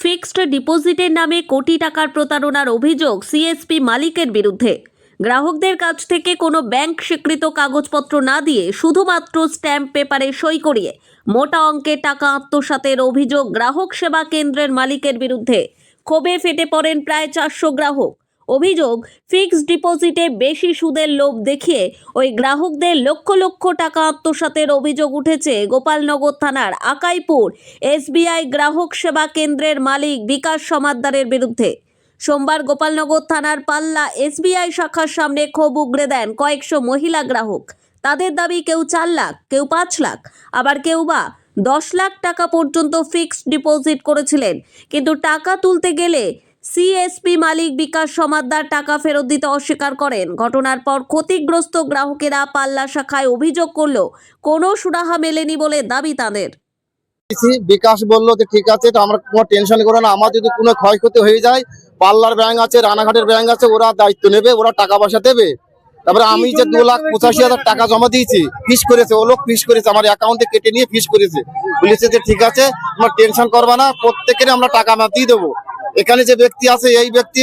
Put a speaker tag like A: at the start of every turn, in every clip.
A: Fixed ডিপোজিটের নামে কোটি টাকার প্রতারণার অভিযোগ সিএসপি মালিকের বিরুদ্ধে। গ্রাহকদের কাছ থেকে কোনো ব্যাংক স্বীকৃত কাগজপত্র না দিয়ে শুধুমাত্র স্ট্যাম্প পেপারে সই করিয়ে মোটা অঙ্কের টাকা আত্মসাতের অভিযোগ গ্রাহক সেবা কেন্দ্রের মালিকের বিরুদ্ধে। ক্ষোভে ফেটে পড়েন প্রায় চারশো গ্রাহক। অভিযোগ, ফিক্সড ডিপোজিটে বেশি সুদের লোভ দেখিয়ে ওই গ্রাহকদের লক্ষ লক্ষ টাকা আত্মসাতের অভিযোগ উঠেছে গোপালনগর থানার আকাইপুর এসবিআই গ্রাহক সেবা কেন্দ্রের মালিক বিকাশ সমাদ্দারের বিরুদ্ধে। সোমবার গোপালনগর থানার পাল্লা এসবিআই শাখার সামনে ক্ষোভ উগড়ে দেন কয়েকশো মহিলা গ্রাহক। তাদের দাবি কেউ চার লাখ, কেউ পাঁচ লাখ, আবার কেউ বা দশ লাখ টাকা পর্যন্ত ফিক্সড ডিপোজিট করেছিলেন। কিন্তু টাকা তুলতে গেলে সিএসপি মালিক বিকাশ সমাদ্দার টাকা ফেরত দিতে অস্বীকার করেন। ঘটনার পর ক্ষতিগ্রস্ত গ্রাহকেরা পাল্লা শাখায় অভিযোগ করলেও কোনো সুরাহা মেলেনি বলে দাবি তাদের।
B: বিকাশ বলল যে, ঠিক আছে এটা আমরা কোনো টেনশন করো না। আমার যদি কোনো ক্ষয়ক্ষতি হয়ে যায়, পাল্লার ব্যাংক আছে, রানাঘাটের ব্যাংক আছে, ওরা দায়িত্ব নেবে, ওরা টাকা পয়সা দেবে। তারপরে আমি যে দু লাখ পঁচাশি হাজার টাকা জমা দিয়েছি, ফিস করেছে, ও লোক ফিস করেছে, আমার অ্যাকাউন্টে কেটে নিয়ে ফিস করেছে। বলেছে যে, ঠিক আছে, তোমার টেনশন করবা না প্রত্যেকের আমরা টাকা আমরা দিয়ে দেবো। এখানে যে ব্যক্তি আছে, এই ব্যক্তি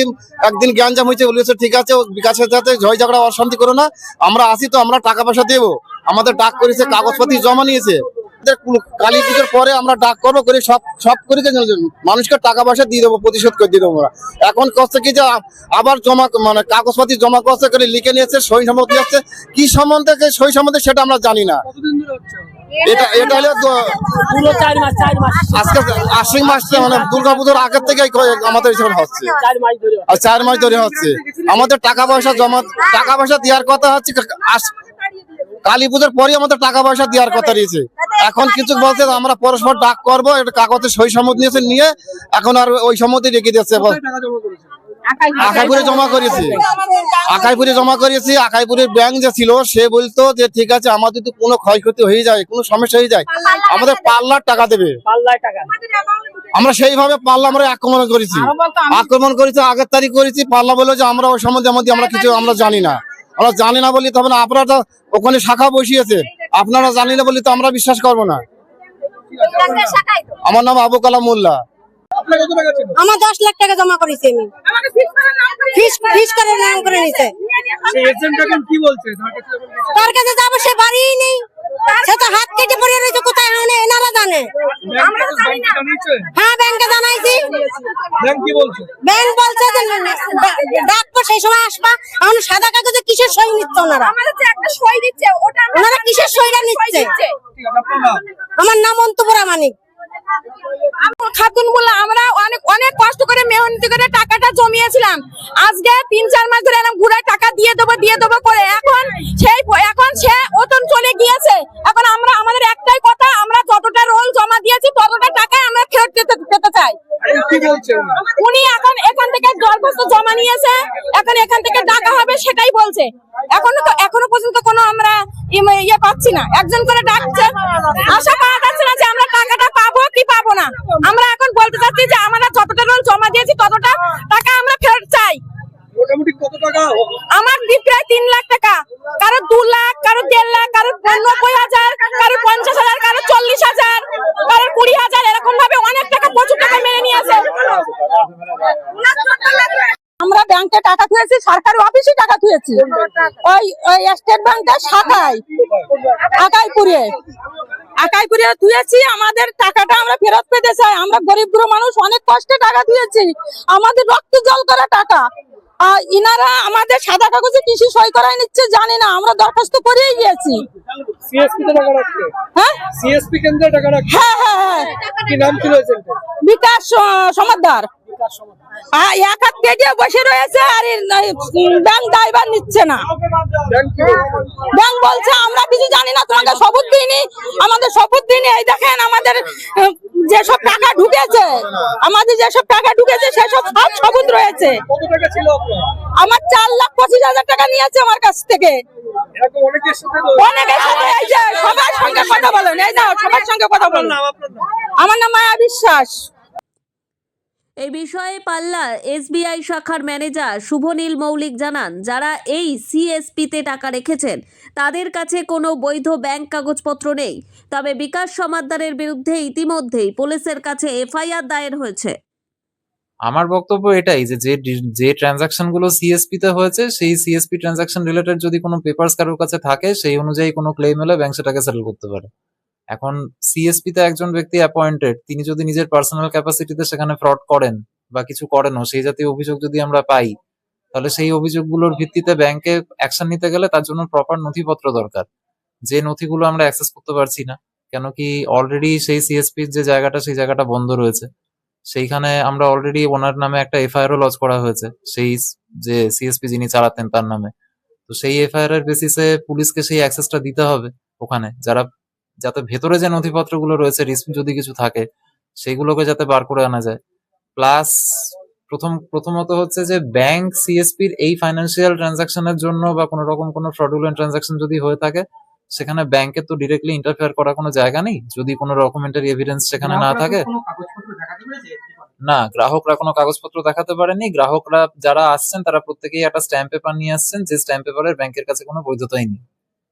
B: একদিন জ্ঞানজাম হয়েছে, বলেছে ঠিক আছে বিকাশের সাথে ঝয় ঝগড়া অশান্তি করো না। আমরা আসি তো, আমরা টাকা পয়সা দেবো। আমাদের ডাক করেছে কাগজপাতি জমা নিয়েছে। কালী পুজোর পরে আমরা ডাক করব করে সব সব করে মানুষকে টাকা পয়সা দিয়ে দেবো, প্রতিশোধ করে দিয়ে দেবো আমরা। এখন করছে কি যে আবার জমা মানে কাগজপাতি জমা করছে করে লিখে নিয়েছে, সই সম্মতি যাচ্ছে কি সম্বন্ধে সই সম্বন্ধে সেটা আমরা জানি না। এটা এটা হলো
C: পুরো চার মাস চার মাস।
B: আজকে আশ্বিন মাস মানে দুর্গা পুজোর আগের থেকে আমাদের এসব হচ্ছে।
C: চার মাস ধরে
B: আর চার মাস ধরে হচ্ছে। আমাদের টাকা পয়সা জমা টাকা পয়সা দেওয়ার কথা হচ্ছে কালী পুজোর পরে আমাদের টাকা পয়সা দেওয়ার কথা রয়েছে। এখন কিছু বলছে আমরা পরস্পর ডাক করব এটা কাগজে সই সম্মত নিয়েছে নিয়ে এখন আর ওই সম্মতি রেখে দিচ্ছে আকাইপুরে জমা করেছি। আকাইপুরে জমা করেছি আকাইপুরের ব্যাংক যে ছিল সে বলতো যে ঠিক আছে আমাদের যদি কোনো ক্ষয়ক্ষতি হয়ে যায় কোনো সমস্যা হয়ে যায়। আমাদের পাল্লার টাকা দেবে।
C: পাল্লায় টাকা।
B: আমরা সেইভাবে পাল্লা আমরা আক্রমণ করেছি। আক্রমণ করেছি আগের তারিখ করেছি পাল্লা বলে যে আমরা ওই সম্বন্ধে আমাদের আমরা কিছু আমরা জানি না। আমরা জানি না বলি তখন আপনারা তো ওখানে শাখা বসিয়েছে। আপনারা জানি না বলি তো আমরা বিশ্বাস করব না। আমার নাম আবু কালাম মোল্লা।
D: আমার দশ লাখ টাকা জমা করেছি আমি। ফিস ফিস করে নাম করে নিতে।
E: সেই এজেন্ট এখন কি বলছে? তার কাছে
D: যাব সে বাড়িই নেই। সে তো হাত কেটে পড়ে রয়েছে কোথায় হনে এনারা জানে। হ্যাঁ ব্যাংকে জানাইছি।
E: ব্যাংক কি বলছে?
D: যে ডাকবো সেই সময় আসবা। এখন সাদা কাগজে কিসের সই নিচ্ছে ওনারা?
F: আমাদের যে একটা সই দিচ্ছে ওটা আমরা
D: ওনারা কিসের সইটা নিচ্ছে?
E: ঠিক আছে আপনার নাম?
D: আমার নাম অন্তপুরা মানিক।
F: খাতুন বললাম আমরা অনেক অনেক কষ্ট করে মেহনত করে টাকাটা জমিয়েছিলাম। আজকে তিন চার মাস ধরে এরকম ঘুরে টাকা দিয়ে দেবো দিয়ে দেবো করে এখন সেই এখন সে ওতন চলে গিয়েছে। এখন আমরা আমাদের একটাই কথা আমরা যতটা রোল জমা দিয়েছি ততটা টাকা আমরা ফেরত পেতে চাই।
E: উনি?
F: এখন এখান থেকে দরখাস্ত জমা নিয়েছে এখন এখান থেকে টাকা হবে সেটাই বলছে। এখনও তো এখনও পর্যন্ত কোনো আমরা ইয়ে- ইয়ে পাচ্ছি না। একজন করে ডাকছে আশা পাওয়া যাচ্ছে না যে পাবো না। আমরা এখন বলতে চাচ্ছি যে আমরা যতটা লোন জমা দিয়েছি ততটা টাকা আমরা ফেরত চাই। আমার প্রায় তিন লাখ টাকা। কারও দু লাখ কারও দেড় লাখ কারও নব্বই হাজার কারও পঞ্চাশ হাজার কারও চল্লিশ হাজার কারও কুড়ি হাজার এরকম ভাবে অনেক টাকা প্রচুর টাকা মেরে নিয়েছে। আমরা ব্যাংকে টাকা তুলেছি সরকারি অফিসে টাকা তুলেছি ওই ওই স্টেট ব্যাংকের শাখায় আকাইপুরে। আকাইপুরে তুলেছি আমাদের টাকাটা আমরা ফেরত পেতে চাই। আমরা গরিব গুরু মানুষ অনেক কষ্টে টাকা তুলেছি আমাদের রক্ত জল করা টাকা। আর ইনারা আমাদের সাদা কাগজে কৃষি সই করায় নিচ্ছে জানি না আমরা দরখাস্ত করিয়ে গিয়েছি। হ্যাঁ?
E: সিএসপি কেন্দ্রে টাকা রাখছে?
F: হ্যাঁ হ্যাঁ হ্যাঁ। বিকাশ স- সমাদ্দার হ্যাঁ, এক হাত কেটে বসে রয়েছে আর ব্যাংক ড্রাইভার নিচ্ছে না।
E: ব্যাংক বলছে
F: আমরা কিছু জানি না তোমাকে সবুজ দিইনি। আমাদের সবুজ দিনে এই দেখেন আমাদের যেসব টাকা ঢুকেছে আমাদের যেসব টাকা ঢুকেছে সেসব সব সবুজ রয়েছে। আমার চার লাখ পঁচিশ হাজার টাকা নিয়েছে আমার কাছ থেকে।
E: অনেকের সাথে
F: এই যে সবার সঙ্গে কথা বলেন। এই যাও সবার সঙ্গে কথা বলুন। আমার নাম মায়া বিশ্বাস।
A: এই বিষয়ে পাল্লা এসবিআই শাখার ম্যানেজার শুভনীল মৌলিক জানান, যারা এই সিএসপিতে টাকা রেখেছেন, তাদের কাছে কোনো বৈধ ব্যাংক কাগজপত্র নেই। তবে বিকাশ সমাদ্দারের বিরুদ্ধে ইতিমধ্যেই পুলিশের কাছে এফআইআর দায়ের হয়েছে।
C: আমার বক্তব্য এটাই যে যে যে ট্রানজাকশনগুলো সিএসপি তে হয়েছে, সেই সিএসপি ট্রানজাকশন রিলেটেড যদি কোনো পেপারস কারোর কাছে থাকে, সেই অনুযায়ী কোনো ক্লেম এলে ব্যাংক সেটাকে সেটেল করতে পারে। এখন সিএসপি তে একজন ব্যক্তি অ্যাপয়েন্টেড তিনি যদি নিজের পার্সোনাল ক্যাপাসিটিতে সেখানে ফ্রড করেন বা কিছু করেনও, সেই জাতীয় অভিযোগ যদি আমরা পাই, তাহলে সেই অভিযোগগুলোর ভিত্তিতে ব্যাংকে অ্যাকশন নিতে গেলে তার জন্য প্রপার নথিপত্র দরকার। যে নথিগুলো আমরা অ্যাক্সেস করতে পারছি না, কেন কি অলরেডি সেই সিএসপির যে জায়গাটা, সেই জায়গাটা বন্ধ রয়েছে। সেইখানে আমরা অলরেডি ওনার নামে একটা এফআইআরও লজ করা হয়েছে, সেই যে সিএসপি যিনি চালাতেন তার নামে। তো সেই এফআইআর এর বেসিসে পুলিশকে সেই অ্যাক্সেসটা দিতে হবে ওখানে। যারা যাতে ভেতরে যে নথিপত্রগুলো রয়েছে রিস্ক যদি কিছু থাকে সেগুলোকে যাতে বার করে আনা যায়। প্লাস প্রথম প্রথমত হচ্ছে যে ব্যাংক সিএসপির এই ফাইন্যান্সিয়াল ট্রানজাকশনের জন্য বা কোনো রকম কোনো ফ্রডুলেন্ট ট্রানজাকশন যদি হয়ে থাকে সেখানে ব্যাংকের তো ডিরেক্টলি ইন্টারফেয়ার করার কোনো জায়গা নেই। যদি কোনো ডকুমেন্টারি এভিডেন্স সেখানে না থাকে না গ্রাহকরা কোনো কাগজপত্র দেখাতে পারেনি। গ্রাহকরা যারা আসছেন তারা প্রত্যেকেই একটা স্ট্যাম্প পেপার নিয়ে আসছেন যে স্ট্যাম্প পেপারের ব্যাংকের কাছে কোনো বৈধতাই নেই।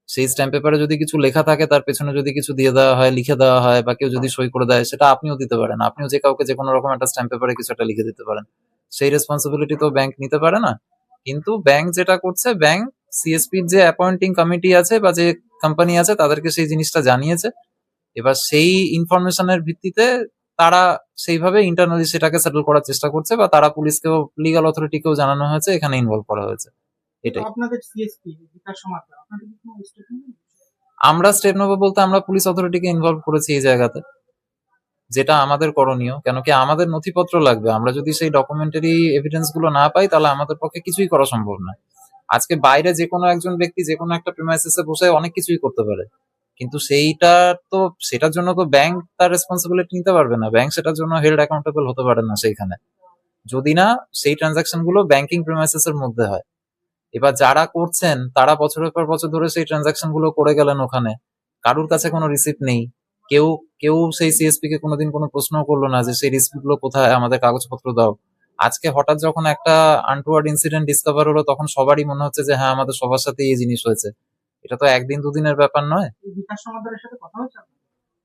C: সেই স্ট্যাম্প পেপারে যদি কিছু লেখা থাকে, তার পেছনে যদি কিছু দিয়ে দেওয়া হয়, লিখে দেওয়া হয় বা কেউ যদি সই করে দেয়, সেটা আপনিও দিতে পারেন। আপনিও যে কাউকে যে কোনো রকম একটা স্ট্যাম্প পেপারে কিছু একটা লিখে দিতে পারেন। সেই রেসপন্সিবিলিটি তো ব্যাংক নিতে পারে না। কিন্তু ব্যাংক যেটা করছে ব্যাংক সিএসপির যে অ্যাপয়েন্টিং কমিটি আছে বা যে কোম্পানি আছে, তাদেরকে সেই জিনিসটা জানিয়েছে। এবার সেই ইনফরমেশনের ভিত্তিতে তারা সেইভাবে ইন্টারনালি সেটাকে সেটেল করার চেষ্টা করছে বা তারা পুলিশকেও লিগাল অথরিটিকেও জানানো হয়েছে, এখানে ইনভলভ করা হয়েছে। এটাই।
G: আপনাদের সিএসপি বিকাশ সমাজটা আপনাদের কি কোনো স্টেটমেন্ট
C: আমরা স্টেপ নেব বলতে আমরা পুলিশ অথরিটিকে ইনভলভ করেছি এই জায়গাতে যেটা আমাদের করণীয় কেন কি আমাদের নথিপত্র লাগবে। আমরা যদি সেই ডকুমেন্টারি এভিডেন্সগুলো না পাই তাহলে আমাদের পক্ষে কিছুই করা সম্ভব না আজকে বাইরে যে কোনো একজন ব্যক্তি যে কোনো একটা প্রিমাইসিসে বসে অনেক কিছুই করতে পারে। কিন্তু সেইটা তো সেটার জন্য তো ব্যাংক তার রেসপন্সিবিলিটি নিতে পারবে না। ব্যাংক সেটার জন্য হেল্ড অ্যাকাউন্টেবল হতে পারে না সেইখানে। যদি না সেই ট্রানজাকশনগুলো ব্যাংকিং প্রিমাইসিস এর মধ্যে হয়। এবার যারা করছেন তারা বছরের পর বছর ধরে সেই ট্রানজাকশনগুলো করে গেলেন ওখানে। কারুর কাছে কোনো রিসিপ্ট নেই। কেউ কেউ সেই সিএসপি কে কোনোদিন কোনো প্রশ্ন করল না যে সেই রিসিপ্টগুলো কোথায় আমাদের কাগজপত্র দাও। আজকে হঠাৎ যখন একটা আনটুয়ার্ড ইনসিডেন্ট ডিসকভার হলো তখন সবারই মনে হচ্ছে যে হ্যাঁ আমাদের সবার সাথে এই জিনিস হয়েছে। এটা তো একদিন দুদিনের ব্যাপার নয়।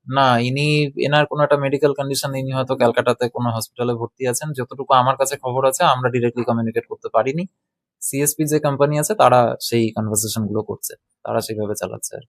C: না ইনি এনার কোনো একটা মেডিকেল কন্ডিশন ইনি হয়তো ক্যালকাটাতে কোনো হসপিটালে ভর্তি আছেন। যতটুকু আমার কাছে খবর আছে আমরা ডিরেক্টলি কমিউনিকেট করতে পারিনি। সিএসপি যে কোম্পানি আছে তারা সেই কনভারসেশনগুলো করছে তারা সেভাবে চালাচ্ছে আর।